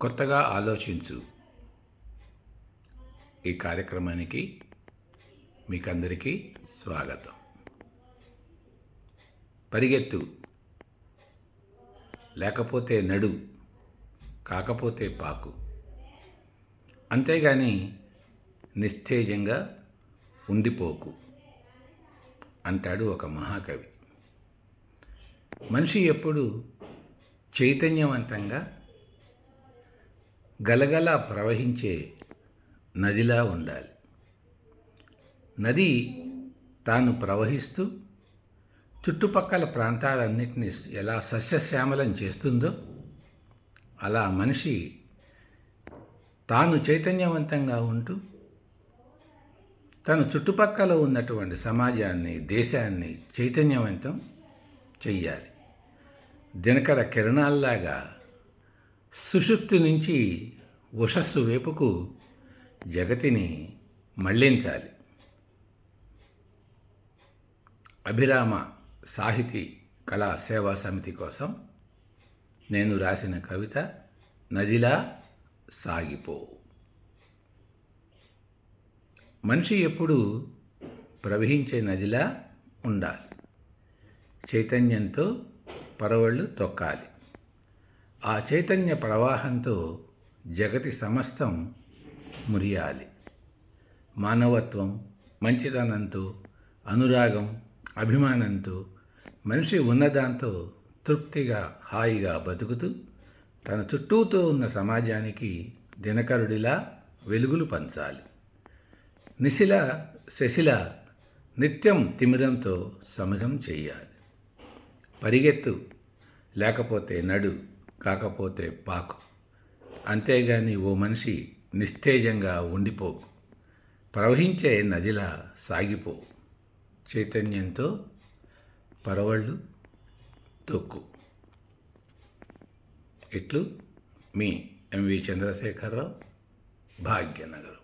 కొత్తగా ఆలోచించు. ఈ కార్యక్రమానికి మీకందరికీ స్వాగతం. పరిగెత్తు. లేకపోతే నడు. కాకపోతే పాకు. అంతేగాని నిస్తేజంగా ఉండిపోకు అంటాడు ఒక మహాకవి. మనిషి ఎప్పుడు చైతన్యవంతంగా గలగల ప్రవహించే నదిలా ఉండాలి. నది తాను ప్రవహిస్తూ చుట్టుపక్కల ప్రాంతాలన్నింటినీ ఎలా సస్యశ్యామలం చేస్తుందో అలా మనిషి తాను చైతన్యవంతంగా ఉంటూ తన చుట్టుపక్కల ఉన్నటువంటి సమాజాన్ని దేశాన్ని చైతన్యవంతం చెయ్యాలి. దినకర కిరణాల్లాగా సుషుప్తి నుంచి ఉషస్సు వైపుకు జగతిని మళ్ళించాలి. అభిరామ సాహితీ కళా సేవా సమితి కోసం నేను రాసిన కవిత నదిలా సాగిపో. మనిషి ఎప్పుడు ప్రవహించే నదిలా ఉండాలి. చైతన్యంతో పరవళ్ళు తొక్కాలి. ఆ చైతన్య ప్రవాహంతో జగతి సమస్తం మురియాలి. మానవత్వం మంచితనంతో అనురాగం అభిమానంతో మనిషి ఉన్నదాంతో తృప్తిగా హాయిగా బతుకుతూ తన చుట్టూతో ఉన్న సమాజానికి దినకరుడిలా వెలుగులు పంచాలి. నిశిల శశిల నిత్యం తిమిరంతో సమిధం చేయాలి. పరిగెత్తు లేకపోతే నడు. కాకపోతే పాకు. అంతేగాని ఓ మనిషి నిస్తేజంగా ఉండిపోకు. ప్రవహించే నదిలా సాగిపో చైతన్యంతో పరవళ్ళు తొక్కు. ఇట్లు మీ ఎంవి చంద్రశేఖరరావు భాగ్యనగరం.